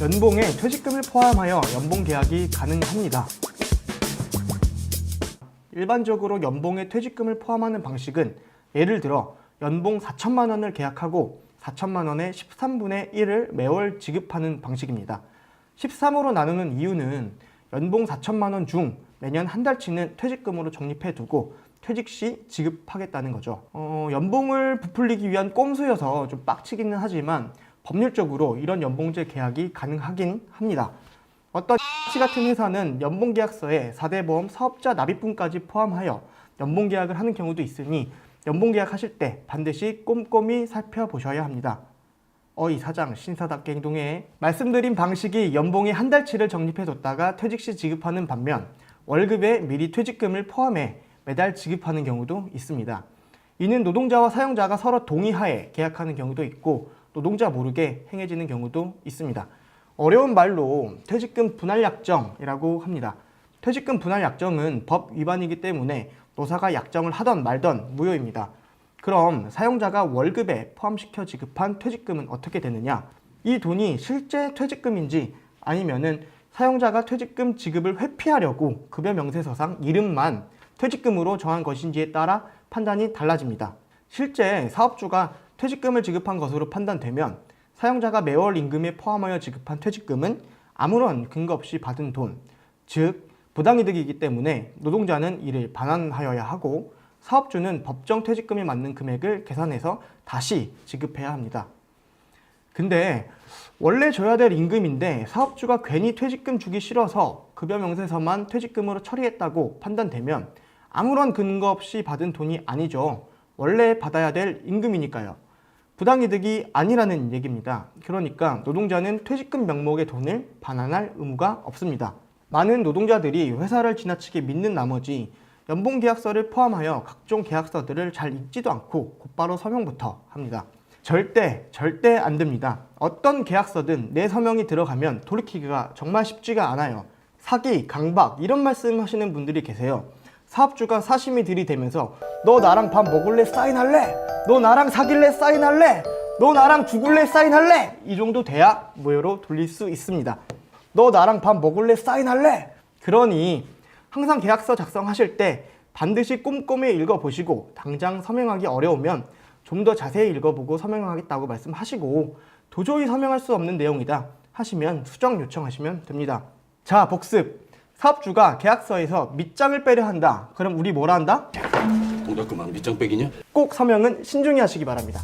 연봉에 퇴직금을 포함하여 연봉 계약이 가능합니다. 일반적으로 연봉에 퇴직금을 포함하는 방식은 예를 들어 연봉 4천만 원을 계약하고 4천만 원의 13분의 1을 매월 지급하는 방식입니다. 13으로 나누는 이유는 연봉 4천만 원 중 매년 한 달치는 퇴직금으로 적립해 두고 퇴직 시 지급하겠다는 거죠. 어, 연봉을 부풀리기 위한 꼼수여서 좀 빡치기는 하지만 법률적으로 이런 연봉제 계약이 가능하긴 합니다. 어떤 X 같은 회사는 연봉계약서에 4대 보험 사업자 납입분까지 포함하여 연봉계약을 하는 경우도 있으니 연봉계약 하실 때 반드시 꼼꼼히 살펴보셔야 합니다. 어이 사장 신사답게 행동해 말씀드린 방식이 연봉의 한 달치를 적립해뒀다가 퇴직 시 지급하는 반면 월급에 미리 퇴직금을 포함해 매달 지급하는 경우도 있습니다. 이는 노동자와 사용자가 서로 동의하에 계약하는 경우도 있고 노동자 모르게 행해지는 경우도 있습니다. 어려운 말로 퇴직금 분할 약정이라고 합니다. 퇴직금 분할 약정은 법 위반이기 때문에 노사가 약정을 하던 말던 무효입니다. 그럼 사용자가 월급에 포함시켜 지급한 퇴직금은 어떻게 되느냐? 이 돈이 실제 퇴직금인지 아니면은 사용자가 퇴직금 지급을 회피하려고 급여 명세서상 이름만 퇴직금으로 정한 것인지에 따라 판단이 달라집니다. 실제 사업주가 퇴직금을 지급한 것으로 판단되면 사용자가 매월 임금에 포함하여 지급한 퇴직금은 아무런 근거 없이 받은 돈, 즉 부당이득이기 때문에 노동자는 이를 반환하여야 하고 사업주는 법정 퇴직금에 맞는 금액을 계산해서 다시 지급해야 합니다. 근데 원래 줘야 될 임금인데 사업주가 괜히 퇴직금 주기 싫어서 급여 명세서만 퇴직금으로 처리했다고 판단되면 아무런 근거 없이 받은 돈이 아니죠. 원래 받아야 될 임금이니까요. 부당이득이 아니라는 얘기입니다. 그러니까 노동자는 퇴직금 명목의 돈을 반환할 의무가 없습니다. 많은 노동자들이 회사를 지나치게 믿는 나머지 연봉 계약서를 포함하여 각종 계약서들을 잘 읽지도 않고 곧바로 서명부터 합니다. 절대 절대 안 됩니다. 어떤 계약서든 내 서명이 들어가면 돌이키기가 정말 쉽지가 않아요. 사기, 강박 이런 말씀 하시는 분들이 계세요. 사업주가 사심이 들이대면서 너 나랑 밥 먹을래 사인할래? 너 나랑 사귈래 사인할래? 너 나랑 죽을래 사인할래? 이 정도 돼야 무효로 돌릴 수 있습니다. 너 나랑 밥 먹을래 사인할래? 그러니 항상 계약서 작성하실 때 반드시 꼼꼼히 읽어보시고 당장 서명하기 어려우면 좀 더 자세히 읽어보고 서명하겠다고 말씀하시고 도저히 서명할 수 없는 내용이다 하시면 수정 요청하시면 됩니다. 자 복습 사업주가 계약서에서 밑장을 빼려 한다. 그럼 우리 뭐라 한다? 동작 그만 밑장 빼기냐? 꼭 서명은 신중히 하시기 바랍니다.